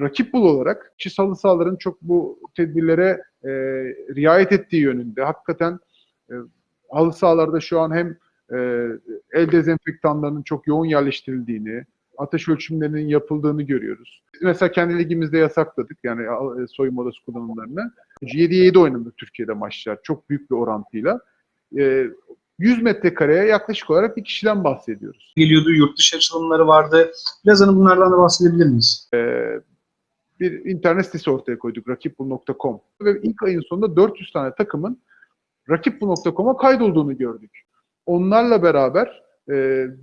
rakip bul olarak ki salı sahaların çok bu tedbirlere e, riayet ettiği yönünde. Hakikaten e, halı sahalarda şu an hem e, el dezenfektanlarının çok yoğun yerleştirildiğini, ateş ölçümlerinin yapıldığını görüyoruz. Mesela kendi ligimizde yasakladık yani e, soyunma odası kullanımlarını. 7'ye 7 oynandı Türkiye'de maçlar çok büyük bir orantıyla. E, 100 metrekareye yaklaşık olarak bir kişiden bahsediyoruz. Geliyordu, yurt dışı açılımları vardı. Biraz hani bunlardan da bahsedebilir miyiz? Ee, bir internet sitesi ortaya koyduk rakipbul.com ve ilk ayın sonunda 400 tane takımın rakipbul.com'a kaydolduğunu gördük. Onlarla beraber e,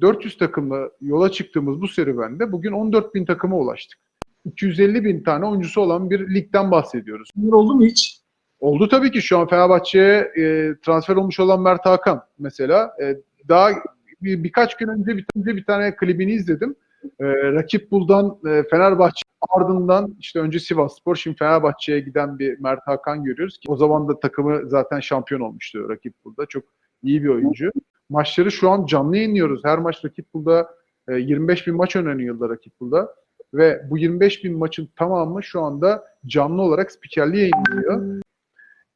400 takımla yola çıktığımız bu serüvende bugün 14 bin takıma ulaştık. 250 bin tane oyuncusu olan bir ligden bahsediyoruz. Bunlar oldu mu hiç? Oldu tabii ki şu an Fenerbahçe'ye e, transfer olmuş olan Mert Hakan mesela. E, daha bir, birkaç gün önce bir, önce bir tane klibini izledim. E, Rakip Bul'dan e, Fenerbahçe ardından işte önce Sivas Spor şimdi Fenerbahçe'ye giden bir Mert Hakan görüyoruz ki o zaman da takımı zaten şampiyon olmuştu Rakip Bul'da. Çok iyi bir oyuncu. Maçları şu an canlı yayınlıyoruz. Her maç Rakip Bul'da e, 25 bin maç yılda Rakip Bul'da. Ve bu 25 bin maçın tamamı şu anda canlı olarak spikerli yayınlanıyor.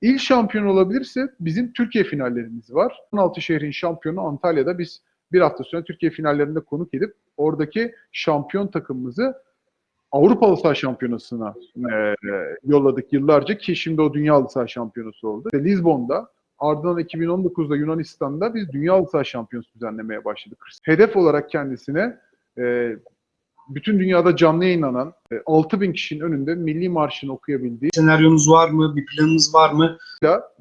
İl şampiyon olabilirse bizim Türkiye finallerimiz var. 16 şehrin şampiyonu Antalya'da biz bir hafta sonra Türkiye finallerinde konuk edip oradaki şampiyon takımımızı Avrupa Halı Saha Şampiyonası'na e, yolladık yıllarca ki şimdi o Dünya Halı Saha Şampiyonası oldu. İşte Lizbon'da ardından 2019'da Yunanistan'da biz Dünya Halı Saha Şampiyonası düzenlemeye başladık. Hedef olarak kendisine e, bütün dünyada canlı yayınlanan e, 6000 kişinin önünde milli marşını okuyabildiği Senaryonuz var mı? Bir planınız var mı?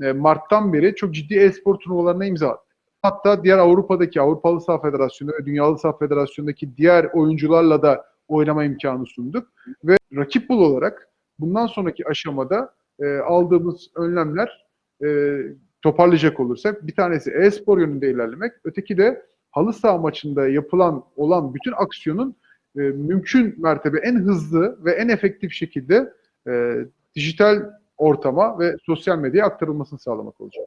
e, Mart'tan beri çok ciddi e-spor turnuvalarına imza attı. Hatta diğer Avrupa'daki Avrupa Halı Saha Federasyonu ve Dünya Halı Saha Federasyonu'ndaki diğer oyuncularla da oynama imkanı sunduk. Ve rakip bul olarak bundan sonraki aşamada e, aldığımız önlemler e, toparlayacak olursak bir tanesi e-spor yönünde ilerlemek, öteki de halı saha maçında yapılan olan bütün aksiyonun e, mümkün mertebe en hızlı ve en efektif şekilde e, dijital ortama ve sosyal medyaya aktarılmasını sağlamak olacak.